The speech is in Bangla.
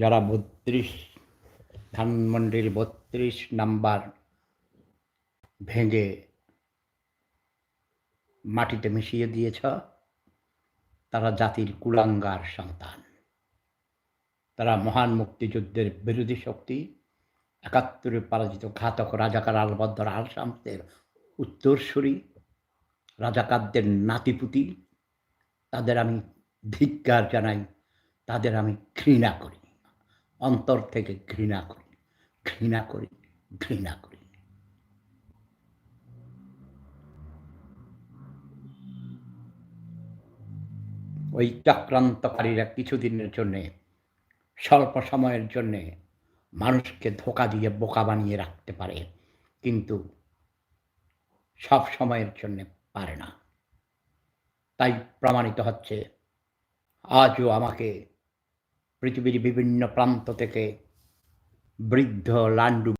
যারা বত্রিশ ধানমন্ডির বত্রিশ নাম্বার ভেঙে মাটিতে মিশিয়ে দিয়েছ, তারা জাতির কুলাঙ্গার সন্তান। তারা মহান মুক্তিযুদ্ধের বিরোধী শক্তি, একাত্তরে পরাজিত ঘাতক রাজাকার আলবদ্দর আলসামতের উত্তরসূরি, রাজাকারদের নাতিপুতি তাদের আমি ধিক্কার জানাই, তাদের আমি ঘৃণা করি। অন্তর থেকে ঘৃণা করি ঘৃণা করি ঘৃণা করি। ওই চক্রান্তকারীরা কিছুদিনের জন্যে, স্বল্প সময়ের জন্যে মানুষকে ধোকা দিয়ে বোকা বানিয়ে রাখতে পারে, কিন্তু সব সময়ের জন্যে পারে না। তাই প্রমাণিত হচ্ছে। আজও আমাকে পৃথিবীর বিভিন্ন প্রান্ত থেকে বৃদ্ধ লান্ডু